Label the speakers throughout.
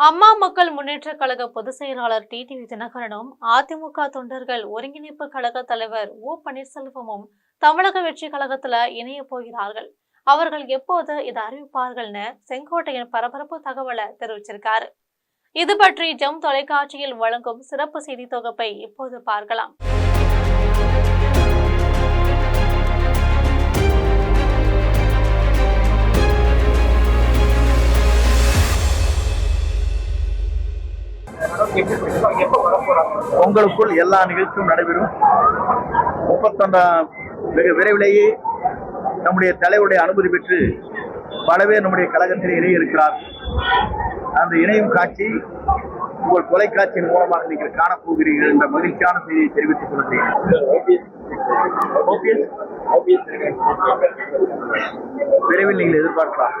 Speaker 1: அம்மா மக்கள் முன்னேற்ற கழக பொதுச் செயலாளர் டிடிவி தினகரனும் அதிமுக தொண்டர்கள் ஒருங்கிணைப்பு கழக தலைவர் ஓ. பன்னீர்செல்வமும் தமிழக வெற்றி கழகத்துல இணைய போகிறார்கள். அவர்கள் எப்போது இதை அறிவிப்பார்கள்னு செங்கோட்டையன் பரபரப்பு தகவலை தெரிவிச்சிருக்காரு. இது பற்றி ஜம் தொலைக்காட்சியில் வழங்கும் சிறப்பு செய்தி தொகுப்பை இப்போது பார்க்கலாம்.
Speaker 2: உங்களுக்குள் எல்லா நிகழ்ச்சியும் நடைபெறும். முப்பத்தொன்றாம் வெகு விரைவிலேயே நம்முடைய தலைவருடைய அனுமதி பெற்று பல பேர் நம்முடைய கழகத்தில் இணைய இருக்கிறார். அந்த இணையும் காட்சி உங்கள் தொலைக்காட்சியின் மூலமாக நீங்கள் காணப்போகிறீர்கள் என்ற மகிழ்ச்சியான செய்தியை தெரிவித்துக் கொள்கிறேன். விரைவில் நீங்கள் எதிர்பார்க்கலாம்.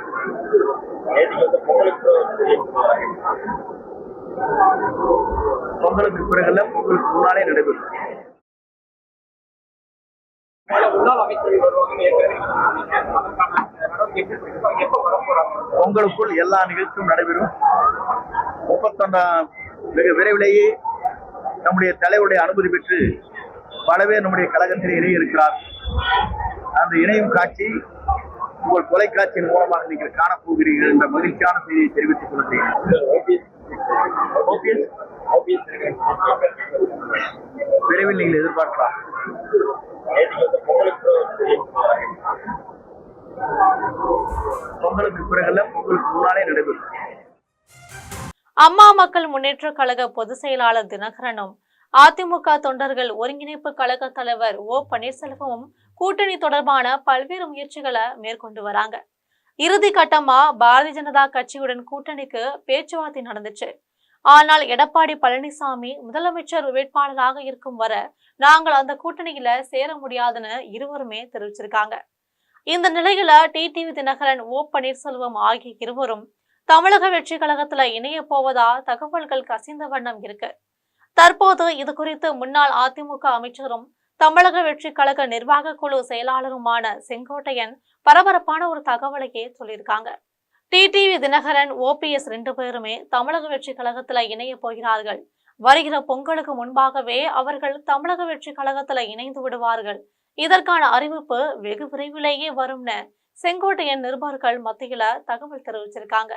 Speaker 2: பொங்கலுக்கு பிறகுல பொங்கலுக்கு முன்னாலே நடைபெறும். பொங்கலுக்குள் எல்லா நிகழ்ச்சியும் நடைபெறும். முப்பத்தொன்றாம் வெகு விரைவிலேயே நம்முடைய தலைவருடைய அனுமதி பெற்று பல பேர் நம்முடைய கழகத்தில் இணைய இருக்கிறார். அந்த இணையும் காட்சி உங்கள் தொலைக்காட்சியின் மூலமாக நீங்கள் காணப்போகிறீர்கள் என்ற மகிழ்ச்சியான செய்தியை தெரிவித்துக் கொள்கிறேன். விரைவில் நீங்கள் எதிர்பார்க்கலாம். பொங்கலுக்கு பிறகுல பொங்கலுக்கு முன்னாலே நடைபெறும்.
Speaker 1: அம்மா மக்கள் முன்னேற்ற கழக பொதுச் செயலாளர் தினகரனும் அதிமுக தொண்டர்கள் ஒருங்கிணைப்பு கழக தலைவர் ஓ பன்னீர்செல்வமும் கூட்டணி தொடர்பான பல்வேறு முயற்சிகளை மேற்கொண்டு வராங்க. இறுதி கட்டமா பாரதிய ஜனதா கட்சியுடன் கூட்டணிக்கு பேச்சுவார்த்தை நடந்துச்சு. ஆனால் எடப்பாடி பழனிசாமி முதலமைச்சர் வேட்பாளராக இருக்கும் வர நாங்கள் அந்த கூட்டணியில சேர முடியாதுன்னு இருவருமே தெரிவிச்சிருக்காங்க. இந்த நிலையில டிடிவி தினகரன் ஓ பன்னீர்செல்வம் ஆகிய இருவரும் தமிழக வெற்றி கழகத்துல இணைய போவதா தகவல்கள் கசிந்த வண்ணம் இருக்கு. தற்போது இது குறித்து முன்னாள் அதிமுக அமைச்சரும் தமிழக வெற்றி கழக நிர்வாக குழு செயலாளருமான செங்கோட்டையன் பரபரப்பான ஒரு தகவலையே சொல்லியிருக்காங்க. டிடிவி தினகரன் ஓபிஎஸ் ரெண்டு பேருமே தமிழக வெற்றி கழகத்துல இணைய போகிறார்கள். வருகிற பொங்கலுக்கு முன்பாகவே அவர்கள் தமிழக வெற்றி கழகத்துல இணைந்து விடுவார்கள். இதற்கான அறிவிப்பு வெகு விரைவிலேயே வரும்னு செங்கோட்டையன் நிருபர்கள் மத்தியில தகவல் தெரிவிச்சிருக்காங்க.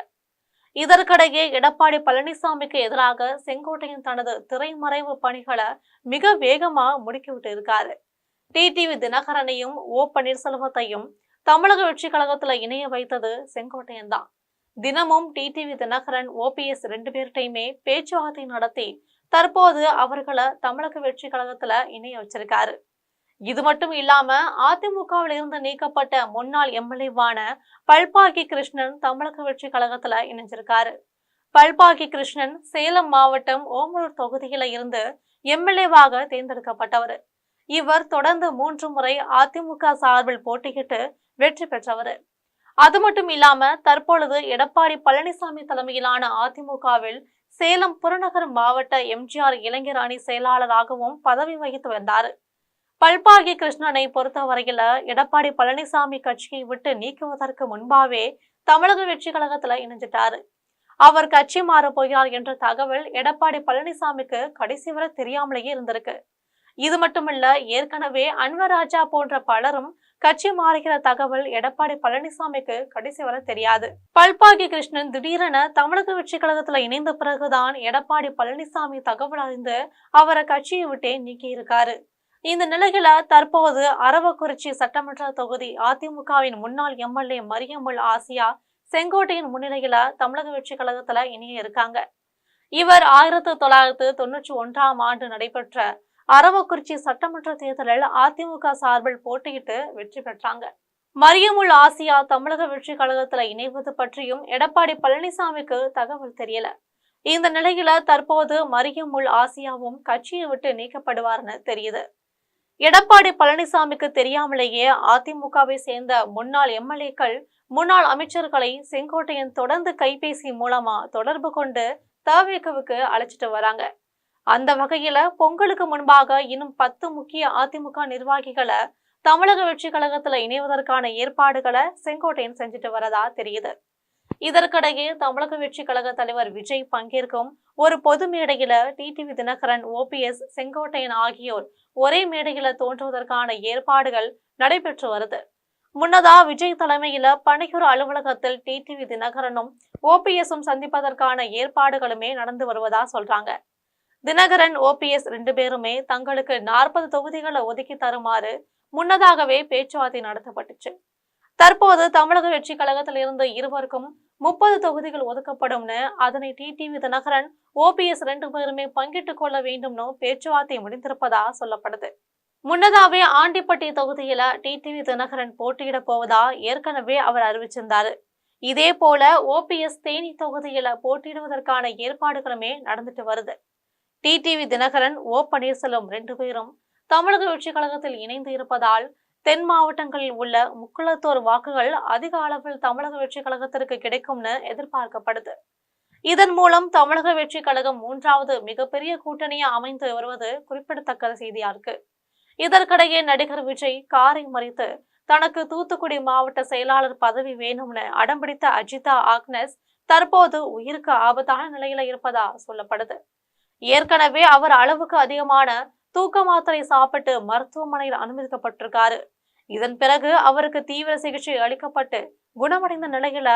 Speaker 1: இதற்கிடையே எடப்பாடி பழனிசாமிக்கு எதிராக செங்கோட்டையன் தனது திரைமறைவு பணிகளை மிக வேகமா முடுக்கிவிட்டு இருக்காரு. டிடிவி தினகரனையும் ஓ பன்னீர்செல்வத்தையும் தமிழக வெற்றி கழகத்துல இணைய வைத்தது செங்கோட்டையன் தான். தினமும் டிடிவி தினகரன் ஓபிஎஸ் ரெண்டு பேர்கிட்டையுமே பேச்சுவார்த்தை நடத்தி தற்போது அவர்களை தமிழக வெற்றி கழகத்துல இணைய வச்சிருக்காரு. இது மட்டும் இல்லாம அதிமுகவில் இருந்து நீக்கப்பட்ட முன்னாள் எம்எல்ஏவான பல்பாகி கிருஷ்ணன் தமிழக வெற்றி கழகத்துல இணைஞ்சிருக்காரு. பல்பாகி கிருஷ்ணன் சேலம் மாவட்டம் ஓமலூர் தொகுதியில இருந்து எம்எல்ஏவாக தேர்ந்தெடுக்கப்பட்டவர். இவர் தொடர்ந்து மூன்று முறை அதிமுக சார்பில் போட்டியிட்டு வெற்றி பெற்றவர். அது மட்டும் இல்லாம தற்பொழுது எடப்பாடி பழனிசாமி தலைமையிலான அதிமுகவில் சேலம் புறநகர் மாவட்ட எம்ஜிஆர் இளைஞர் அணி செயலாளராகவும் பதவி வகித்து வந்தார். பல்பாகி கிருஷ்ணனை பொறுத்தவரையில எடப்பாடி பழனிசாமி கட்சியை விட்டு நீக்குவதற்கு முன்பாவே தமிழக வெற்றி கழகத்துல இணைஞ்சிட்டாரு. அவர் கட்சி மாற போகிறார் என்ற தகவல் எடப்பாடி பழனிசாமிக்கு கடைசி வரை தெரியாமலேயே இருந்திருக்கு. இது மட்டுமல்ல ஏற்கனவே அன்வர் ராஜா போன்ற பலரும் கட்சி மாறுகிற தகவல் எடப்பாடி பழனிசாமிக்கு கடைசி வரை தெரியாது. பல்பாகி கிருஷ்ணன் திடீரென தமிழக வெற்றி கழகத்துல இணைந்த பிறகுதான் எடப்பாடி பழனிசாமி தகவல் அறிந்து அவரை கட்சியை விட்டே நீக்கி இருக்காரு இந்த நிலையில தற்போது அரவக்குறிச்சி சட்டமன்ற தொகுதி அதிமுகவின் முன்னாள் எம்எல்ஏ மரியம்மல் ஆசியா செங்கோட்டையின் முன்னிலையில தமிழக வெற்றி கழகத்துல இணைய இருக்காங்க. இவர் ஆயிரத்தி தொள்ளாயிரத்து தொண்ணூற்றி ஒன்றாம் ஆண்டு நடைபெற்ற அரவக்குறிச்சி சட்டமன்ற தேர்தலில் அதிமுக சார்பில் போட்டியிட்டு வெற்றி பெற்றாங்க. மரியமுள் ஆசியா தமிழக வெற்றி கழகத்துல இணைவது பற்றியும் எடப்பாடி பழனிசாமிக்கு தகவல் தெரியல. இந்த நிலையில தற்போது மரியமுள் ஆசியாவும் கட்சியை விட்டு நீக்கப்படுவார்னு தெரியுது. எடப்பாடி பழனிசாமிக்கு தெரியாமலேயே அதிமுகவை சேர்ந்த முன்னாள் எம்எல்ஏக்கள் முன்னாள் அமைச்சர்களை செங்கோட்டையன் தொடர்ந்து கைபேசி மூலமா தொடர்பு கொண்டு தவிகவுக்கு அழைச்சிட்டு வராங்க. அந்த வகையில பொங்கலுக்கு முன்பாக இன்னும் பத்து முக்கிய அதிமுக நிர்வாகிகளை தமிழக வெற்றி கழகத்துல இணைவதற்கான ஏற்பாடுகளை செங்கோட்டையன் செஞ்சுட்டு வரதா தெரியுது. இதற்கிடையே தமிழக வெற்றி கழக தலைவர் விஜய் பங்கேற்கும் ஒரு பொது மேடையில டிடிவி தினகரன் ஓபிஎஸ் செங்கோட்டையன் ஆகியோர் ஒரே மேடையில தோன்றுவதற்கான ஏற்பாடுகள் நடைபெற்று வருது. முன்னதா விஜய் தலைமையில பணியூர் அலுவலகத்தில் டிடிவி தினகரனும் ஓபிஎஸும் சந்திப்பதற்கான ஏற்பாடுகளுமே நடந்து வருவதா சொல்றாங்க. தினகரன் ஓபிஎஸ் ரெண்டு பேருமே தங்களுக்கு நாற்பது தொகுதிகளை ஒதுக்கி தருமாறு முன்னதாகவே பேச்சுவார்த்தை நடத்தப்பட்டுச்சு. தற்போது தமிழக வெற்றி கழகத்தில் இருந்து இருவருக்கும் முப்பது தொகுதிகள் ஒதுக்கப்படும்னு அதனை டிடிவி தினகரன் ஓபிஎஸ் ரெண்டு பேருமே பங்கிட்டுக் கொள்ள வேண்டும்னு பேச்சுவார்த்தை முடிந்திருப்பதா சொல்லப்படுது. முன்னதாவே ஆண்டிப்பட்டி தொகுதியில டிடிவி தினகரன் போட்டியிட போவதா ஏற்கனவே அவர் அறிவிச்சிருந்தாரு. இதே போல ஓபிஎஸ் தேனி தொகுதியில போட்டியிடுவதற்கான ஏற்பாடுகளுமே நடந்துட்டு வருது. டிடிவி தினகரன் ஓ. பன்னீர்செல்வம் ரெண்டு பேரும் தமிழக வெற்றி கழகத்தில் இணைந்து இருப்பதால் தென் மாவட்டங்களில் உள்ள முக்குளத்தோர் வாக்குகள் அதிக அளவில் தமிழக வெற்றி கழகத்திற்கு கிடைக்கும்னு எதிர்பார்க்கப்படுது. இதன் மூலம் தமிழக வெற்றி கழகம் மூன்றாவது மிகப்பெரிய கூட்டணியா அமைந்து வருவது குறிப்பிடத்தக்க செய்தியா இருக்கு. இதற்கிடையே நடிகர் விஜய் காரை மறித்து தனக்கு தூத்துக்குடி மாவட்ட செயலாளர் பதவி வேணும்னு அடம்பிடித்த அஜிதா ஆக்னஸ் தற்போது உயிருக்கு ஆபத்தான நிலையில இருப்பதா சொல்லப்படுது. ஏற்கனவே அவர் அளவுக்கு அதிகமான தூக்க மாத்திரை சாப்பிட்டு மருத்துவமனையில் அனுமதிக்கப்பட்டிருக்காரு. இதன் பிறகு அவருக்கு தீவிர சிகிச்சை அளிக்கப்பட்டு குணமடைந்த நிலையில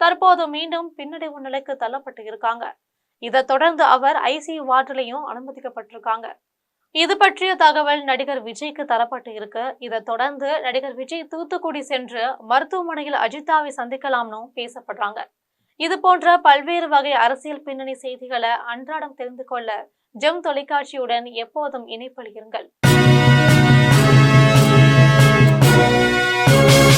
Speaker 1: தற்போது மீண்டும் பின்னடைவு நிலைக்கு தள்ளப்பட்டு இருக்காங்க. இதை தொடர்ந்து அவர் ஐசியு வார்டிலையும் அனுமதிக்கப்பட்டிருக்காங்க. இது பற்றிய தகவல் நடிகர் விஜய்க்கு தரப்பட்டு இருக்கு. இதைத் தொடர்ந்து நடிகர் விஜய் தூத்துக்குடி சென்று மருத்துவமனையில் அஜிதாவை சந்திக்கலாம்னு பேசப்படுறாங்க. இது போன்ற பல்வேறு வகை அரசியல் பின்னணி செய்திகளை அன்றாடம் தெரிந்து கொள்ள ஜெம் தொலைக்காட்சியுடன் எப்போதும் இணைப்பில் இருங்கள்